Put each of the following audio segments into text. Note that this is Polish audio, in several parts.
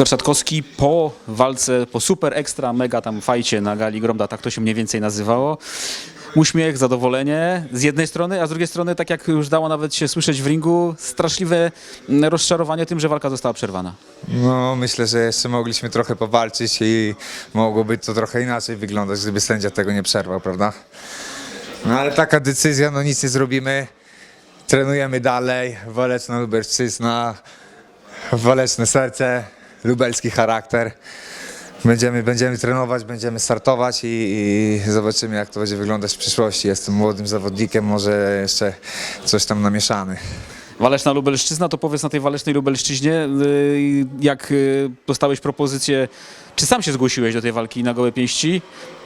Wiktor Satkowski po walce, po super ekstra mega tam fajcie na gali Gromda, tak to się mniej więcej nazywało. Uśmiech, zadowolenie z jednej strony, a z drugiej strony, tak jak już dało nawet się słyszeć w ringu, straszliwe rozczarowanie tym, że walka została przerwana. No, myślę, że jeszcze mogliśmy trochę powalczyć i mogłoby to trochę inaczej wyglądać, gdyby sędzia tego nie przerwał, prawda? No ale taka decyzja, no nic nie zrobimy. Trenujemy dalej, waleczna Lubelszczyzna, waleczne serce, lubelski charakter. Będziemy, będziemy trenować, będziemy startować i, i zobaczymy jak to będzie wyglądać w przyszłości. Jestem młodym zawodnikiem, może jeszcze coś tam namieszamy. Waleczna Lubelszczyzna, to powiedz na tej Walecznej Lubelszczyźnie, y, jak y, dostałeś propozycję, czy sam się zgłosiłeś do tej walki na gołe pięści,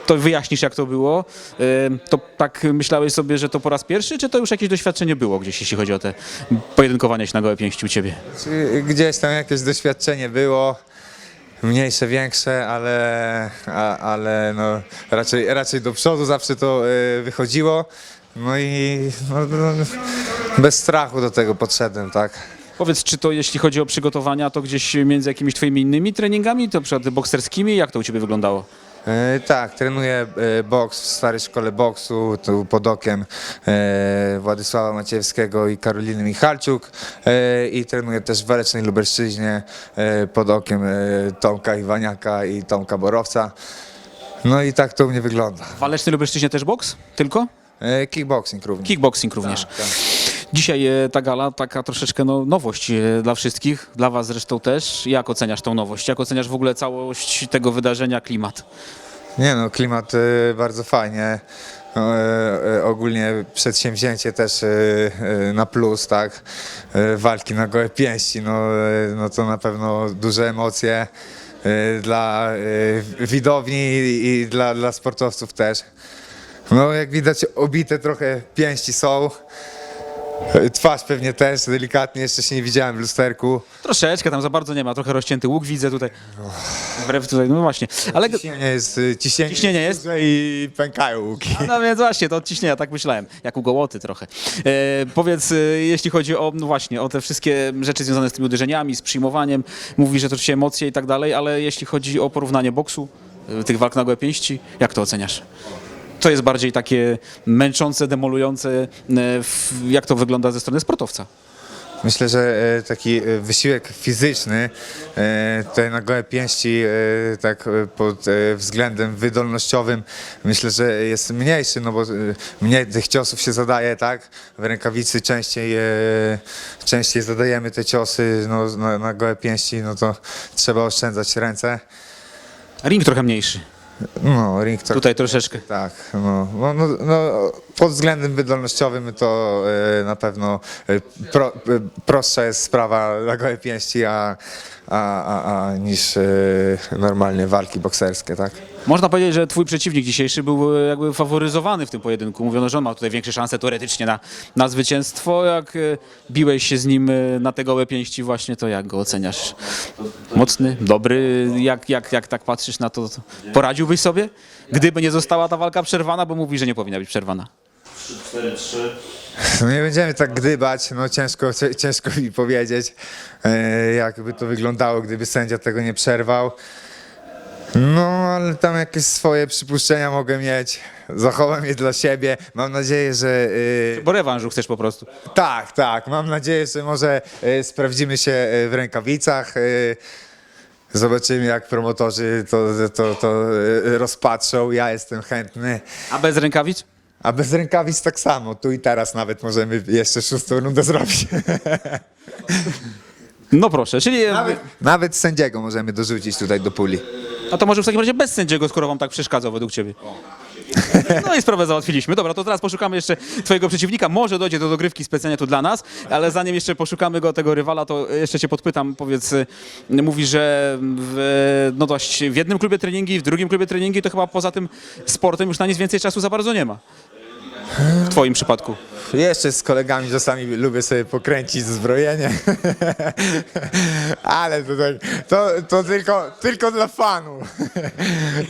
to wyjaśnisz jak to było. To tak myślałeś sobie, że to po raz pierwszy, czy to już jakieś doświadczenie było gdzieś, jeśli chodzi o te pojedynkowanie się na gołe pięści u ciebie? Gdzieś tam jakieś doświadczenie było, mniejsze, większe, ale, a, ale no, raczej, raczej do przodu zawsze to y, wychodziło. No i no, no, bez strachu do tego podszedłem, tak. Powiedz, czy to jeśli chodzi o przygotowania, to gdzieś między jakimiś twoimi innymi treningami, to przykład bokserskimi, jak to u ciebie wyglądało? E, tak, trenuję e, boks w starej szkole boksu, tu pod okiem e, Władysława Maciejewskiego i Karoliny Michalczuk e, i trenuję też w Walecznej Lubelszczyźnie e, pod okiem e, Tomka Iwaniaka i Tomka Borowca. No i tak to u mnie wygląda. W Walecznej Lubelszczyźnie też boks? Tylko? E, kickboxing również. Kickboxing również. Tak, tak. Dzisiaj e, ta gala taka troszeczkę no, nowość e, dla wszystkich, dla was zresztą też. Jak oceniasz tą nowość? Jak oceniasz w ogóle całość tego wydarzenia, klimat? Nie no, klimat e, bardzo fajnie. E, ogólnie przedsięwzięcie też na plus, tak. Walki na gołe pięści, no, no to na pewno duże emocje dla widowni i dla, dla sportowców też. No jak widać obite trochę pięści są. Twarz pewnie też delikatnie, jeszcze się nie widziałem w lusterku. Troszeczkę, tam za bardzo nie ma, trochę rozcięty łuk widzę tutaj. Wbrew tutaj, no właśnie. Ale Ciśnienie jest, e, ciśnienie, Ciśnienie jest? duże i pękają łuki. no więc właśnie, to od ciśnienia, tak myślałem, jak u gołoty trochę. E, powiedz, e, jeśli chodzi o, no właśnie, o te wszystkie rzeczy związane z tymi uderzeniami, z przyjmowaniem, mówi, że to się emocje i tak dalej, ale jeśli chodzi o porównanie boksu, e, tych walk na gołe pięści, jak to oceniasz? To jest bardziej takie męczące, demolujące, e, jak to wygląda ze strony sportowca? Myślę, że e, taki e, wysiłek fizyczny tutaj na gołe pięści, tak pod względem wydolnościowym, myślę, że jest mniejszy, no bo mniej tych ciosów się zadaje, tak? W rękawicy częściej, częściej zadajemy te ciosy no, na, na gołe pięści, no to trzeba oszczędzać ręce. Ring trochę mniejszy, No, ring to... tutaj troszeczkę. Tak, no, no, no, no, pod względem wydolnościowym to e, na pewno e, pro, e, prostsza jest sprawa na gołe pięści, a, a, a, a niż e, normalnie walki bokserskie, tak? Można powiedzieć, że twój przeciwnik dzisiejszy był e, jakby faworyzowany w tym pojedynku. Mówiono, że on ma tutaj większe szanse teoretycznie na, na zwycięstwo. Jak e, biłeś się z nim e, na te gołe pięści właśnie, to jak go oceniasz? Mocny, dobry? Jak, jak, jak tak patrzysz na to, to poradziłbyś sobie? Gdyby nie została ta walka przerwana, bo mówi, że nie powinna być przerwana. No nie będziemy tak gdybać, no ciężko, ciężko mi powiedzieć, e, jakby to wyglądało, gdyby sędzia tego nie przerwał. No, ale tam jakieś swoje przypuszczenia mogę mieć. Zachowam je dla siebie. Mam nadzieję, że e, Bo rewanżu chcesz po prostu. Tak, tak. Mam nadzieję, że może e, sprawdzimy się w rękawicach. Zobaczymy, jak promotorzy to, to, to rozpatrzą. Ja jestem chętny. A bez rękawic? A bez rękawic tak samo. Tu i teraz nawet możemy jeszcze szóstą rundę zrobić. No proszę, czyli... Nawet, nawet sędziego możemy dorzucić tutaj do puli. A to może w takim razie bez sędziego, skoro wam tak przeszkadzał według ciebie. No i sprawę załatwiliśmy. Dobra, to teraz poszukamy jeszcze twojego przeciwnika. Może dojdzie do dogrywki specjalnie tu dla nas, ale zanim jeszcze poszukamy go, tego rywala, to jeszcze cię podpytam. Powiedz, y, mówi, że w, no dość w jednym klubie treningi, w drugim klubie treningi, to chyba poza tym sportem już na nic więcej czasu za bardzo nie ma. W twoim przypadku. Jeszcze z kolegami czasami lubię sobie pokręcić zbrojenie. Ale to, tak, to, to tylko, tylko dla fanu.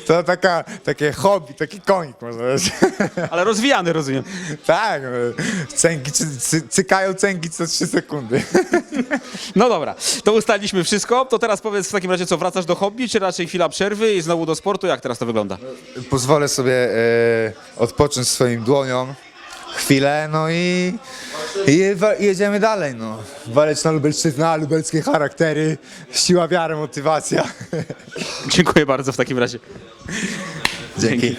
To taka, takie hobby, taki konik można powiedzieć. Ale rozwijany, rozumiem. Tak, no, cęgi, cy, cy, cykają cęgi co 3 sekundy. No dobra, to ustaliliśmy wszystko. To teraz powiedz w takim razie, co wracasz do hobby, czy raczej chwila przerwy i znowu do sportu? Jak teraz to wygląda? Pozwolę sobie e, odpocząć swoim dłoniom chwilę, no i, i wa- jedziemy dalej, no. Waleczna Lubelszczyzna, lubelskie charaktery, siła wiary, motywacja. Dziękuję bardzo w takim razie. Dzięki.